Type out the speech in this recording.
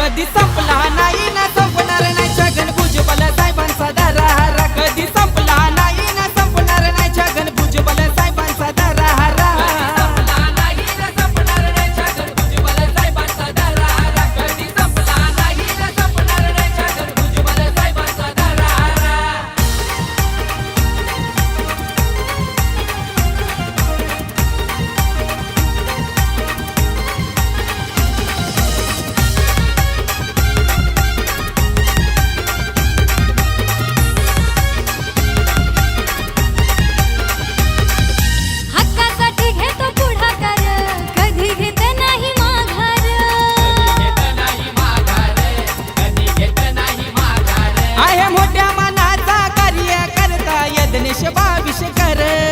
कधी संपला नाही ना संपणार नाही छगन मोठ्या मनाचा कार्य करता यज्ञ बाविष कर.